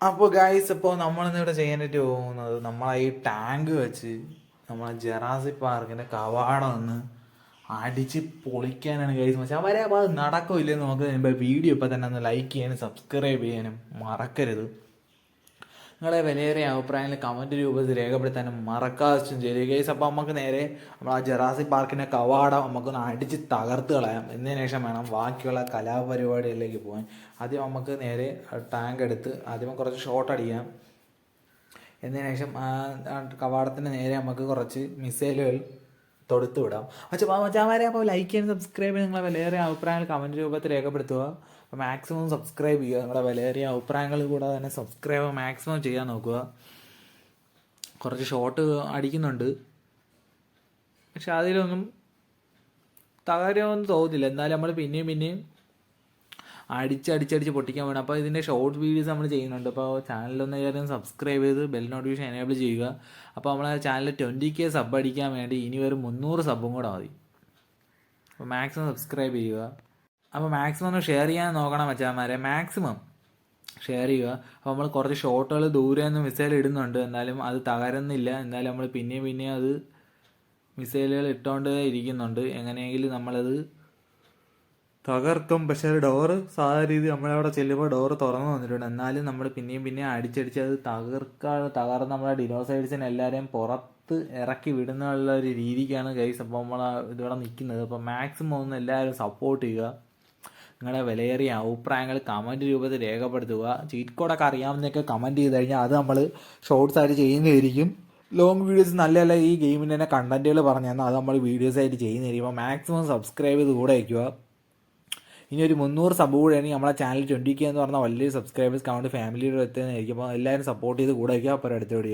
അപ്പോൾ ഗൈസ് ഇപ്പോൾ നമ്മളിന്ന് ഇവിടെ ചെയ്യാനായിട്ട് പോകുന്നത് നമ്മളെ ഈ ടാങ്ക് വെച്ച് നമ്മളെ ജെറാസി പാർക്കിന്റെ കവാടം ഒന്ന് അടിച്ച് പൊളിക്കാനാണ് ഗൈസ് പക്ഷെ അവരെ അപ്പോൾ അത് നടക്കില്ലെന്ന് നമുക്ക് വീഡിയോ ഇപ്പോൾ തന്നെ ഒന്ന് ലൈക്ക് ചെയ്യാനും സബ്സ്ക്രൈബ് ചെയ്യാനും മറക്കരുത്. നിങ്ങളെ വിലയേറിയ അഭിപ്രായങ്ങൾ കമന്റ് രൂപത്തിൽ രേഖപ്പെടുത്താനും മറക്കാതെ ചെയ്തു ഗൈസ് അപ്പോൾ നമുക്ക് നേരെ നമ്മൾ ആ ജെറാസി പാർക്കിന്റെ കവാടം നമുക്കൊന്ന് അടിച്ച് തകർത്ത് കളയാം. എന്നതിന് ശേഷം വേണം ബാക്കിയുള്ള കലാപരിപാടികളിലേക്ക് പോകാൻ. ആദ്യം നമുക്ക് നേരെ ടാങ്ക് എടുത്ത് ആദ്യം കുറച്ച് ഷോട്ട് അടിക്കാം. എന്നതിന് ശേഷം കവാടത്തിന് നേരെ നമുക്ക് കുറച്ച് മിസൈലുകൾ തൊടുത്ത് വിടാം. പക്ഷേ മച്ചാമാരെ അപ്പോൾ ലൈക്ക് ചെയ്യാൻ സബ്സ്ക്രൈബ് ചെയ്യാൻ നിങ്ങളെ വിലയേറിയ അഭിപ്രായങ്ങൾ കമന്റ് രൂപത്തിൽ രേഖപ്പെടുത്തുക. അപ്പോൾ മാക്സിമം സബ്സ്ക്രൈബ് ചെയ്യുക. നിങ്ങളുടെ വിലയേറിയ അഭിപ്രായങ്ങൾ കൂടാതെ തന്നെ സബ്സ്ക്രൈബ് മാക്സിമം ചെയ്യാൻ നോക്കുക. കുറച്ച് ഷോട്ട് അടിക്കുന്നുണ്ട്. പക്ഷെ അതിലൊന്നും തകരമൊന്നും തോന്നുന്നില്ല എന്നാലും നമ്മൾ പിന്നെയും പിന്നെയും അടിച്ചടിച്ചടിച്ച് പൊട്ടിക്കാൻ വേണം അപ്പോൾ ഇതിന്റെ ഷോർട്ട് വീഡിയോസ് നമ്മൾ ചെയ്യുന്നുണ്ട്. അപ്പോൾ ചാനലൊന്ന് കയറി സബ്സ്ക്രൈബ് ചെയ്ത് ബെൽ നോട്ടിഫിക്കേഷൻ എനേബിൾ ചെയ്യുക. അപ്പോൾ നമ്മളെ ചാനൽ ട്വന്റി കെ സബ് അടിക്കാൻ വേണ്ടി ഇനി ഒരു മുന്നൂറ് സബും കൂടെ മതി. അപ്പോൾ മാക്സിമം സബ്സ്ക്രൈബ് ചെയ്യുക. അപ്പോൾ മാക്സിമം ഒന്ന് ഷെയർ ചെയ്യാൻ നോക്കണം മച്ചാന്മാരെ മാക്സിമം ഷെയർ ചെയ്യുക. അപ്പോൾ നമ്മൾ കുറച്ച് ഷോട്ടുകൾ ദൂരെ നിന്ന് മിസൈൽ ഇടുന്നുണ്ട്. എന്നാലും അത് തകരുന്നില്ല. എന്നാലും നമ്മൾ പിന്നെയും പിന്നെയും അത് മിസൈലുകൾ ഇട്ടുകൊണ്ട് ഇരിക്കുന്നുണ്ട്. എങ്ങനെയെങ്കിലും നമ്മളത് തകർക്കും. പക്ഷേ ഡോറ് സാധാരണ രീതി നമ്മളവിടെ ചെല്ലുമ്പോൾ ഡോറ് തുറന്നു വന്നിട്ടുണ്ട്. എന്നാലും നമ്മൾ പിന്നെയും പിന്നെയും അടിച്ചടിച്ച് അത് തകർക്കാതെ തകർന്ന് നമ്മളെ ഡിനോസൈഡ്സിനെ എല്ലാവരെയും പുറത്ത് ഇറക്കി വിടുന്നുള്ള ഒരു രീതിക്കാണ് ഗൈസ് അപ്പോൾ നമ്മൾ ഇതിവിടെ നിൽക്കുന്നത് അപ്പോൾ മാക്സിമം ഒന്ന് എല്ലാവരും സപ്പോർട്ട് ചെയ്യുക. നിങ്ങളുടെ വിലയേറിയ അഭിപ്രായങ്ങൾ കമന്റ് രൂപത്തിൽ രേഖപ്പെടുത്തുക. ചീറ്റ് കോഡൊക്കെ അറിയാമെന്നൊക്കെ കമന്റ് ചെയ്ത് കഴിഞ്ഞാൽ അത് നമ്മൾ ഷോർട്സ് ആയിട്ട് ചെയ്യുന്നതായിരിക്കും. ലോങ് വീഡിയോസ് നല്ല നല്ല ഈ ഗെയിമിന്റെ തന്നെ കണ്ടന്റുകൾ പറഞ്ഞു തന്നാൽ അത് നമ്മൾ വീഡിയോസ് ആയിട്ട് ചെയ്യുന്നതായിരിക്കും. മാക്സിമം സബ്സ്ക്രൈബ് ചെയ്ത് കൂടെ വയ്ക്കുക. ഇനി ഒരു മുന്നൂറ് സബ് കൂടെയാണെങ്കിൽ നമ്മളെ ചാനൽ ട്വന്റി കെ എന്ന് പറഞ്ഞാൽ വലിയൊരു സബ്സ്ക്രൈബേഴ്സ് കൗണ്ട് ഫാമിലിയുടെ എത്തുന്നതായിരിക്കും അപ്പോൾ എല്ലാവരും സപ്പോർട്ട് ചെയ്ത് കൂടെ വയ്ക്കുക. അപ്പോൾ അടുത്ത വീഡിയോ